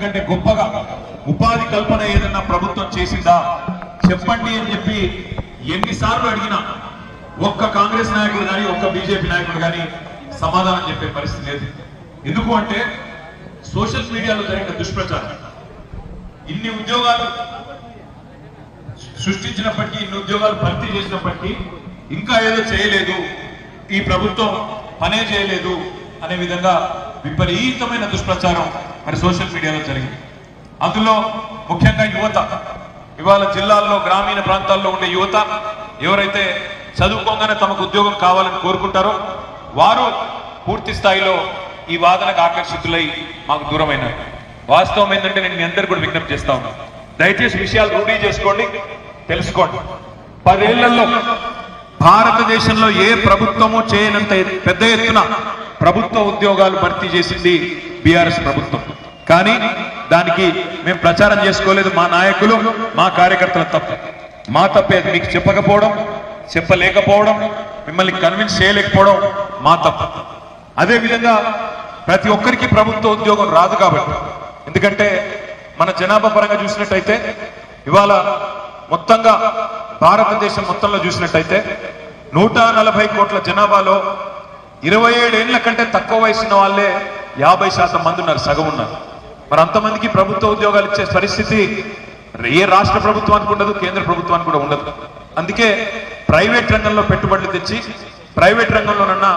అంతకంటే గొప్పగా ఉపాధి కల్పన ఏదన్నా ప్రభుత్వం చేసిందా? చెప్పండి అని చెప్పి ఎన్నిసార్లు అడిగినా ఒక్క కాంగ్రెస్ నాయకుడు కానీ ఒక్క బీజేపీ నాయకుడు కానీ సమాధానం చెప్పే పరిస్థితి లేదు. ఎందుకు అంటే సోషల్ మీడియాలో జరిగిన దుష్ప్రచారం. ఇన్ని ఉద్యోగాలు సృష్టించినప్పటికీ ఇన్ని ఉద్యోగాలు భర్తీ చేసినప్పటికీ ఇంకా ఏదో చేయలేదు. ఈ ప్రభుత్వం పనే చేయలేదు. అనే విధంగా విపరీతమైన దుష్ప్రచారం మరి సోషల్ మీడియాలో జరిగింది. అందులో ముఖ్యంగా యువత ఇవాళ జిల్లాల్లో గ్రామీణ ప్రాంతాల్లో ఉండే యువత ఎవరైతే చదువుకోగానే తమకు ఉద్యోగం కావాలని కోరుకుంటారో వారు పూర్తి స్థాయిలో ఈ వాదనకు ఆకర్షితులై మాకు దూరమైనారు. వాస్తవం ఏంటంటే నేను మీ అందరు కూడా విజ్ఞప్తి చేస్తా ఉన్నాను దయచేసి విషయాలు రూఢీ చేసుకోండి తెలుసుకోండి. పదేళ్ళలో భారతదేశంలో ఏ ప్రభుత్వము చేయనంత పెద్ద ఎత్తున ప్రభుత్వ ఉద్యోగాలు భర్తీ చేసింది బీఆర్ఎస్ ప్రభుత్వం. కానీ దానికి మేము ప్రచారం చేసుకోలేదు మా నాయకులు మా కార్యకర్తల తప్పు. మా తప్పే అది మీకు చెప్పకపోవడం చెప్పలేకపోవడం మిమ్మల్ని కన్విన్స్ చేయలేకపోవడం మా తప్పు. అదేవిధంగా ప్రతి ఒక్కరికి ప్రభుత్వ ఉద్యోగం రాదు కాబట్టి. ఎందుకంటే మన జనాభా పరంగా చూసినట్టయితే ఇవాళ మొత్తంగా భారతదేశం మొత్తంలో చూసినట్టయితే నూట నలభై కోట్ల జనాభాలో ఇరవై ఏడేళ్ళ కంటే తక్కువ వయసున్న వాళ్ళే యాభై శాతం మంది ఉన్నారు సగం ఉన్నారు. మరి అంతమందికి ప్రభుత్వ ఉద్యోగాలు ఇచ్చే పరిస్థితి ఏ రాష్ట్ర ప్రభుత్వానికి ఉండదు కేంద్ర ప్రభుత్వానికి కూడా ఉండదు. అందుకే ప్రైవేట్ రంగంలో పెట్టుబడులు తెచ్చి ప్రైవేట్ రంగంలోనన్నా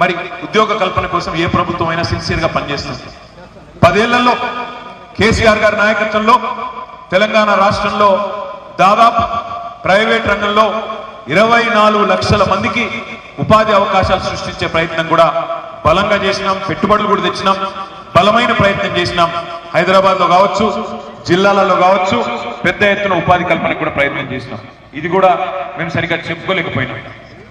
మరి ఉద్యోగ కల్పన కోసం ఏ ప్రభుత్వం అయినా సిన్సియర్గా పనిచేస్తుంది. పదేళ్ళలో కేసీఆర్ గారి నాయకత్వంలో తెలంగాణ రాష్ట్రంలో దాదాపు ప్రైవేట్ రంగంలో ఇరవై నాలుగు లక్షల మందికి ఉపాధి అవకాశాలు సృష్టించే ప్రయత్నం కూడా బలంగా చేసినాం పెట్టుబడులు కూడా తెచ్చినాం బలమైన ప్రయత్నం చేసినాం. హైదరాబాద్లో కావచ్చు జిల్లాలలో కావచ్చు పెద్ద ఎత్తున ఉపాధి కల్పనకు కూడా ప్రయత్నం చేసినాం. ఇది కూడా మేము సరిగ్గా చెప్పుకోలేకపోయినాం.